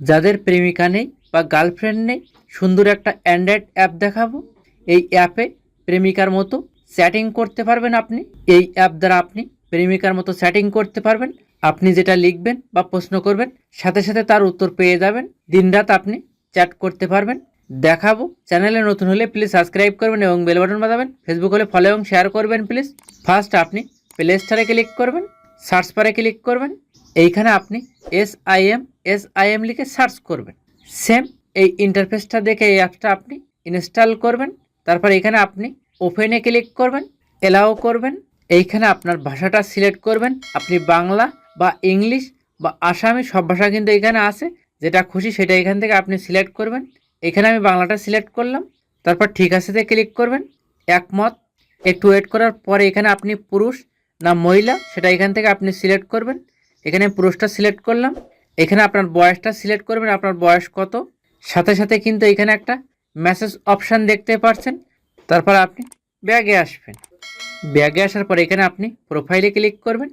যাদের প্রেমিকা নেই বা গার্লফ্রেন্ড নেই, সুন্দর একটা অ্যান্ড্রয়েড অ্যাপ দেখাবো। এই অ্যাপে প্রেমিকার মতো চ্যাটিং করতে পারবেন আপনি। এই অ্যাপ দ্বারা আপনি প্রেমিকার মতো চ্যাটিং করতে পারবেন। আপনি যেটা লিখবেন বা প্রশ্ন করবেন, সাথে সাথে তার উত্তর পেয়ে যাবেন। দিনরাত আপনি চ্যাট করতে পারবেন। দেখাবো। চ্যানেলে নতুন হলে প্লিজ সাবস্ক্রাইব করবেন এবং বেল বাটন বাজাবেন। ফেসবুক হলে ফলো এবং শেয়ার করবেন প্লিজ ফার্স্ট আপনি প্লে স্টোরে ক্লিক করবেন। সার্চ বারে ক্লিক করবেন। এইখানে আপনি S I M S I M লিখে সার্চ করবেন। সেম এই ইন্টারফেসটা দেখে এই অ্যাপটা আপনি ইনস্টল করবেন। তারপর এখানে আপনি ওপেনে ক্লিক করবেন এলাও করবেন। এইখানে আপনার ভাষাটা সিলেক্ট করবেন। আপনি বাংলা বা ইংলিশ বা আসামি সব ভাষা কিন্তু এখানে আছে। যেটা খুশি সেটা এখান থেকে আপনি সিলেক্ট করবেন। এখানে আমি বাংলাটা সিলেক্ট করলাম। তারপর ঠিক আছেতে ক্লিক করবেন। একমত। একটু ওয়েট করার পরে এখানে আপনি পুরুষ না মহিলা, সেটা এখান থেকে আপনি সিলেক্ট করবেন। এখানে পুরুষটা সিলেক্ট করলাম। এখানে আপনার বয়সটা সিলেক্ট করবেন, আপনার বয়স কত? সাথে সাথে কিন্তু এখানে একটা মেসেজ অপশান দেখতে পাচ্ছেন তারপর আপনি ব্যাগে আসবেন। ব্যাগে আসার পর এখানে আপনি প্রোফাইলে ক্লিক করবেন।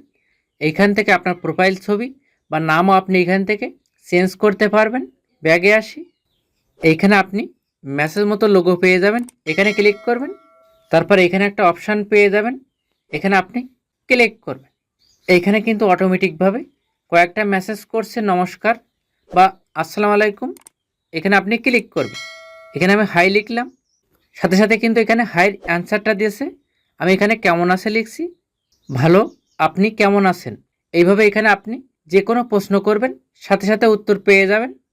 এইখান থেকে আপনার প্রোফাইল ছবি বা নামও আপনি এখান থেকে চেঞ্জ করতে পারবেন। ব্যাগে আসি। এইখানে আপনি মেসেজ মতো লোগো পেয়ে যাবেন। এখানে ক্লিক করবেন। তারপর এখানে একটা অপশান পেয়ে যাবেন। এখানে আপনি ক্লিক করবেন। এইখানে কিন্তু অটোমেটিকভাবে কয়েকটা মেসেজ করছে, নমস্কার বা আসসালাম আলাইকুম। এখানে আপনি ক্লিক করবেন। এখানে আমি হাই লিখলাম। সাথে সাথে কিন্তু এখানে হাইয়ের অ্যান্সারটা দিয়েছে। আমি এখানে কেমন আছে লিখছি। ভালো, আপনি কেমন আছেন? এইভাবে এখানে আপনি যে কোনো প্রশ্ন করবেন, সাথে সাথে উত্তর পেয়ে যাবেন।